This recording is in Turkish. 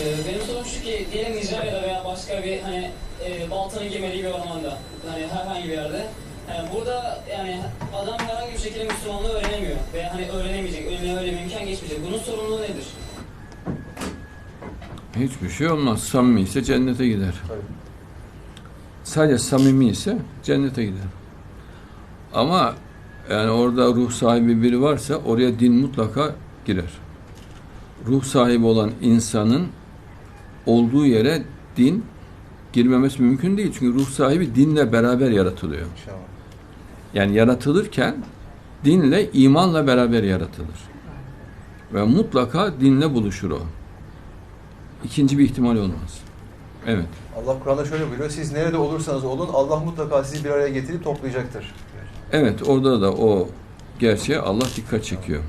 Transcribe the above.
Ee, benim sorum şu ki diyelim Nijerya'da veya başka bir hani e, baltanın girmediği bir ormanda hani herhangi bir yerde yani burada yani adam herhangi bir şekilde Müslümanlığı öğrenemiyor veya hani öğrenemeyecek, önüne öyle bir imkan geçmeyecek. Bunun sorumluluğu nedir? Hiçbir şey olmaz. Samimi ise cennete gider. Tabii. Sadece samimi ise cennete gider. Ama yani orada ruh sahibi biri varsa oraya din mutlaka girer. Ruh sahibi olan insanın olduğu yere din girmemesi mümkün değil. Çünkü ruh sahibi dinle beraber yaratılıyor. İnşallah. Yani yaratılırken dinle, imanla beraber yaratılır. Ve mutlaka dinle buluşur o. İkinci bir ihtimal olmaz. Evet. Allah Kur'an'da şöyle buyuruyor. Siz nerede olursanız olun Allah mutlaka sizi bir araya getirip toplayacaktır. Evet orada da o gerçeğe Allah dikkat çekiyor.